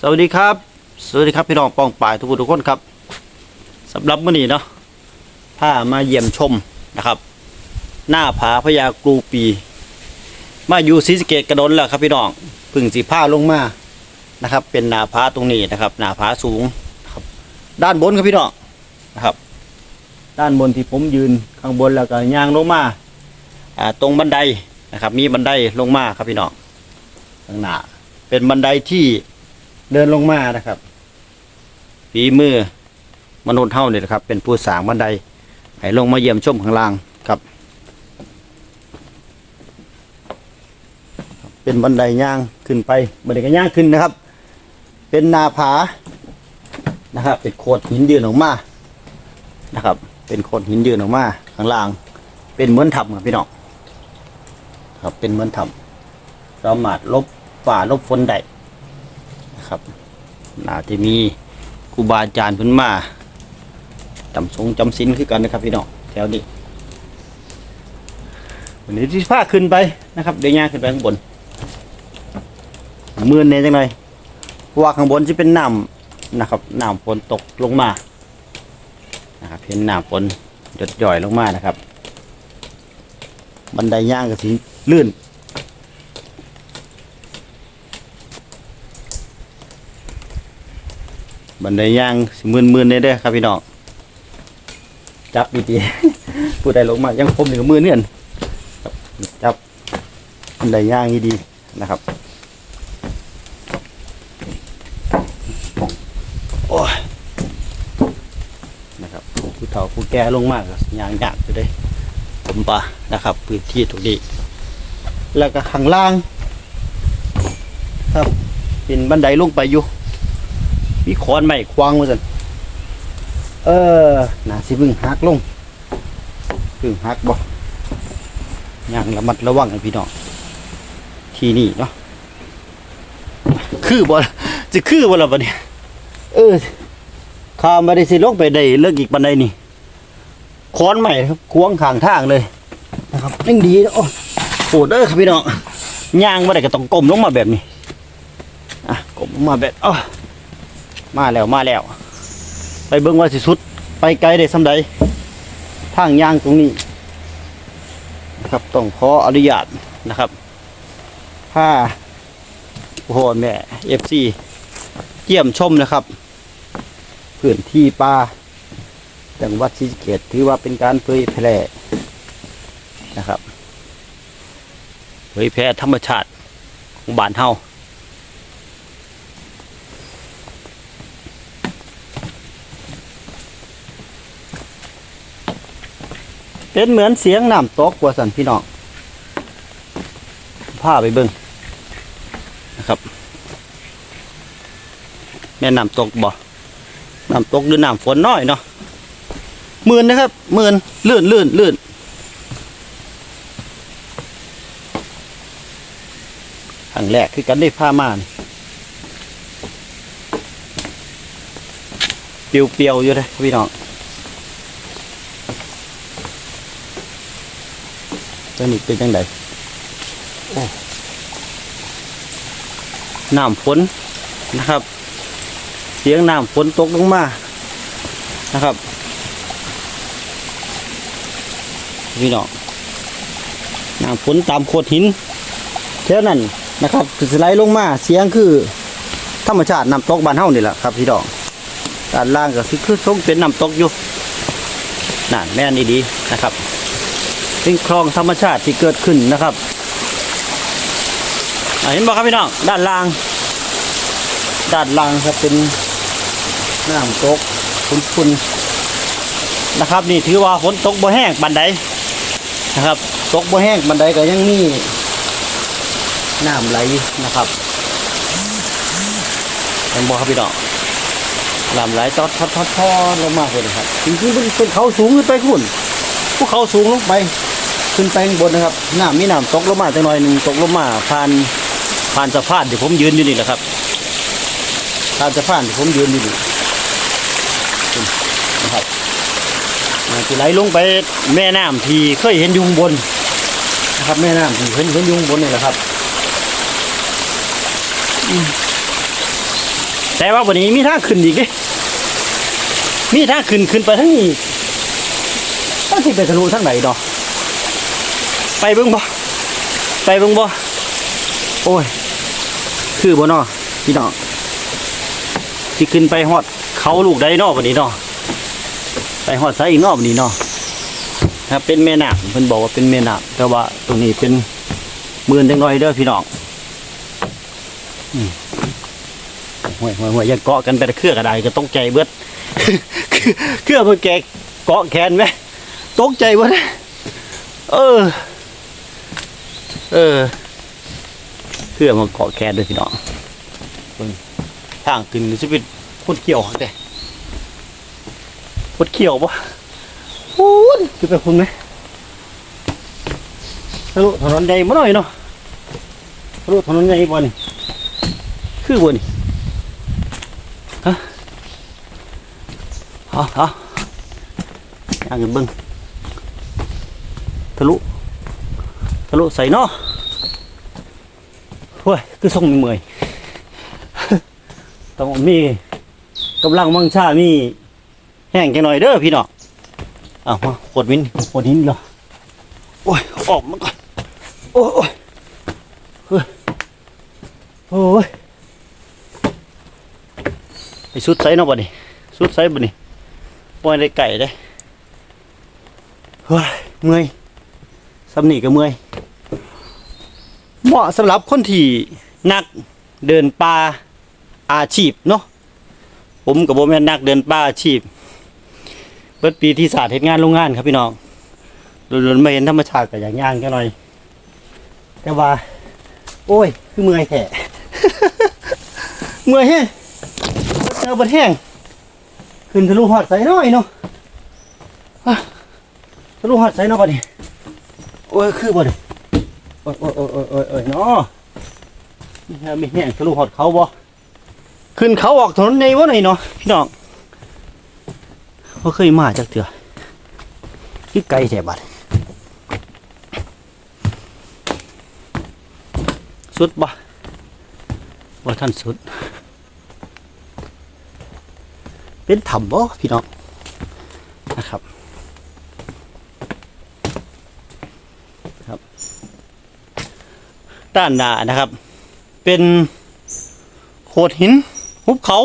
สวัสดีครับ สวัสดีครับพี่น้องปองป่ายทุกคนทุกคนครับสำหรับมื้อนี้เนาะพามาเยี่ยมชมนะครับ หน้าผาพญากรูปี มาอยู่ศรีสะเกตกระดนแล้วครับพี่น้องพึ่งสีผ้าลงมานะครับ เป็นหน้าผาตรงนี้นะครับ หน้าผาสูงครับ ด้านบนครับพี่น้องนะครับ ด้านบนที่ผมยืนข้างบนแล้วก็ย่างลงมาอ่าตรงบันไดนะครับ มีบันไดลงมาครับพี่น้องข้างหน้าเป็นบันไดที่ เดินลงมานะครับฝีมือมนุษย์เท่านี่นะครับ เป็นผู้สร้างบันไดให้ลงมาเยี่ยมชมข้างล่างครับ เป็นบันไดย่างขึ้นไปบันไดก็ย่างขึ้นนะครับ เป็นนาผานะครับ เป็นโขดหินยืนออกมานะครับ เป็นโขดหินยืนออกมาข้างล่าง เป็นเหมือนถ้ำครับพี่น้องครับเป็นเหมือนถ้ำสามารถลบฝ่าลบฝนได้ นะครับน่าจะมีครูบาอาจารย์พิ่นมาจำสงจำศีลคือกันนะครับพี่น้องแถวนี้วันนี้ที่พาขึ้นไปนะครับเดี๋ยวย่างขึ้นไปข้างบนมือเนี่ยจังเลยว่าข้างบนจะเป็นน้ำนะครับน้ำฝนตกลงมานะครับเห็นน้ำฝนหยดหย่อยลงมานะครับ บันไดย่างก็สีลื่น บันไดย่างสิมืนมืนๆเด้อครับพี่น้องจับดีๆผู้ใดลงมายังคมอยู่มือเนี่ยจับบันไดย่างดีๆนะครับโอ้ยนะครับผู้เฒ่าผู้แก่ลงมากก็ยางยากอยู่เลยผมปะนะครับ พื้นที่ตรงนี้ แล้วก็ข้างล่าง ครับเป็นบันไดลงไปอยู่ มีขอนไม้ควางมาสันเออน่าสิเพึ่งหักลงเพึ่งหักบ่ย่างระมัดระวังให้พี่น้องที่นี่เนาะคือบ่จะคือบ่ล่ะบัดนี้เออข้ามมาได้สิลงไปได้เลิกอีกปันใดนี่ค้อนใหม่ครับควงข้างทางเลยนะครับยิ่งดีนะโอ้โหเด้อครับพี่น้องย่างมาได้ก็ต้องก้มลงมาแบบนี้อะก้มลงมาแบบอ้อ มาแล้วมาแล้ว ไปเบิ่งว่าสิสุด ไปไกลได้สำใดทางย่างตรงนี้นะครับต้องขออนุญาตนะครับถ้าพ่อแม่เอฟซีเยี่ยมชมนะครับพื้นที่ป่าจังหวัดศรีสะเกษถือว่าเป็นการเผยแพร่นะครับเผยแพร่ธรรมชาติของบ้านเฮา เป็นเหมือนเสียงน้ำตกกว่าสันพี่น้องพาไปเบิ่งนะครับ แม่น้ำตกบ่น้ำตกหรือน้ำฝนน้อยเนาะหมื่นนะครับหมื่นลื่นลื่นลื่นครั้งแรกคือกันได้ผ้าม่านเปียวเปียวๆอยู่เลยพี่น้อง เจ้านี่เป็นจังไดน้ำฝนนะครับ เสียงน้ำฝนตกลงมานะครับพี่น้องน้ำฝนตามโขดหินแค่นั้นนะครับสไลด์ลงมาเสียงคือธรรมชาติน้ำตกบานเฮานี่แหละครับพี่น้องด้านล่างก็คือคือทรงเป็นน้ำตกอยู่นั่นแม่นดีๆนะครับ เป็นคลองธรรมชาติที่เกิดขึ้นนะครับอ่าเห็นบ่ครับพี่น้องด้านล่าง ด้านล่างครับเป็นน้ำตกคุณๆนะครับ นี่ถือว่าฝนตกบ่แห้งบันไดนะครับ ตกบ่แห้งบันไดก็ยังมีน้ำไหลนะครับเห็นบ่ครับพี่น้องน้ำไหลทอดทอดทอดทอดลงมาเลยครับจริงๆเป็นเขาสูงขึ้นไปคุณภูเขาสูงลงไป ขึ้นไปข้างบนนะครับน้ำมีน้ำตกลงมาจังหน่อยหนึ่งตกลงมาผ่านผ่านสะพานที่ผมยืนอยู่นี่แหละครับทางสะพานที่ผมยืนอยู่นี่นะครับอ่าที่ไหลลงไปแม่น้ำที่เคยเห็นยู่ข้างบนนะครับแม่น้ำที่เห็นเห็นยู่ข้างบนนี่แหละครับแต่ว่าวันนี้มีท่าขึ้นอีกเด้มีท่าขึ้นขึ้นไปทั้งนี้ต้องสิไปทะลุทางไหนเนาะ ไปเบิ่งบ่ไปเบิ่งบ่โอ้ย คือบ่นาะพี่น้องสิขึ้นไปฮอดเขาลูกใดเนาะวันนี้นาะไปฮอดไสอีกนาะวันนี้นาะครับเป็นแม่น้ำเพิ่นบอกว่าเป็นแม่น้ำแต่ว่าตรงนี้เป็นหมื่นจังน้อยเด้อพี่น้องห่วยห่วยห่วยอยังเกาะกันไปแต่เครือกระไดก็ตกใจเบิดเครือเพื่อแกเกาะแขนไหมตกใจเบิดเออ เออเครือมาเกาะแขนด้วยพี่น้องเบิ่งทางขึ้นนี่สิเป็นคนเขียวแต่คนเขียวปะพูนคือไปคุณไหมทะลุถนนใหญ่มาหน่อยเนาะทะลุถนนใหญ่บ่นี่คือบ่นี่เอาเอาย่างกันเบิ้งทะลุ ทะลุใส่เนาะเฮ้ยคือส่งเมื่อยต้องมีกำลังมังชามีแห้งจังหน่อยเด้อพี่น้องเอามาขวดวินขวดหินเหรอโอ้ยออกมาก่อนโอ้ยเฮ้ยโอ้ยไปสุดใส่เนาะบ่นี่สุดใส่บ่นี่ปล่อยได้ไก่ได้เฮ้ยเมื่อยสำนีก็เมื่อย มาะสำหรับคนที่นักเดินป่าอาชีพเนาะผมกับผมแม่นนักเดินป่าอาชีพเปิดปีที่ศาสตร์เหตุงานโรงงานครับพี่น้องโดนมาเห็นธรรมชาติกับอย่างย่างกันหน่อย แต่ว่า โอ้ย คือเมื่อยแท้เมื่อยแฮะเจอบัดแห้งขึ้นทะลุหอดใส่น้อยเนาะอะทะลุหอดใส่เนาะบัดนี้โอ้ย คือบ่เนี่ย โอ้ยโอ้ยโอ้ยโอ้ยโอ้ยโอ้ยเนาะนี่ฮะมีแห้งทะลุหอดเขาบ่ขึ้นเขาออกถนนในวะหน่อยเนาะพี่น้องบ่เคยมาจากเถื่อที่ไกลแถบัดสุดบ่ว่าท่านสุด เป็นถ้ำบ่พี่น้องนะครับครับ ด้านหน้านะครับ เป็นโขดหินหุบเขา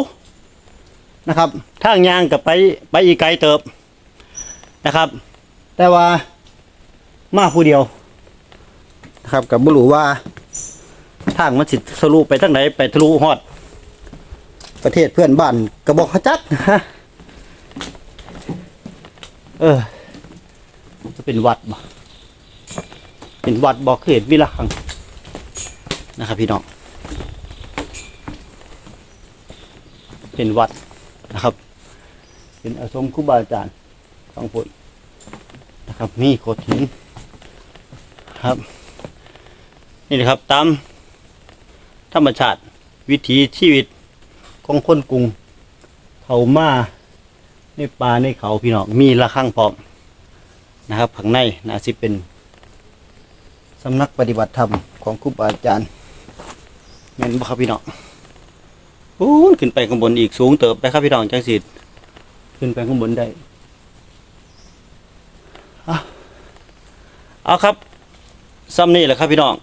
นะครับทางยางกับไปไปอีกไกลเติบนะครับ แต่ว่ามาผู้เดียวนะครับกับบุรุว่าทางมันสิทะลุไปทางไหนไปทะลุฮอด ประเทศเพื่อนบ้านกระบอกขจักนะฮะเออจะเป็นวัดบ่เป็นวัดบอกเขตวิลาขัง นะครับ พี่น้องเป็นวัดนะครับ เป็นอาสมครูบาอาจารย์สองคนนะครับ มีโขดหินครับ นี่นะครับตามธรรมชาติวิถีชีวิตของคนกรุงเขามาในป่าในเขาพี่น้องมีระฆังพร้อมนะครับข้างในน่าสิเป็นสำนักปฏิบัติธรรมของครูบาอาจารย์ แม่นบ่ครับพี่น้องโอ้ขึ้นไปข้างบนอีกสูงเติบไปครับพี่น้องจังสิขึ้นไปข้างบนได้เอาเอาครับซ้ำนี่แหละครับพี่น้อง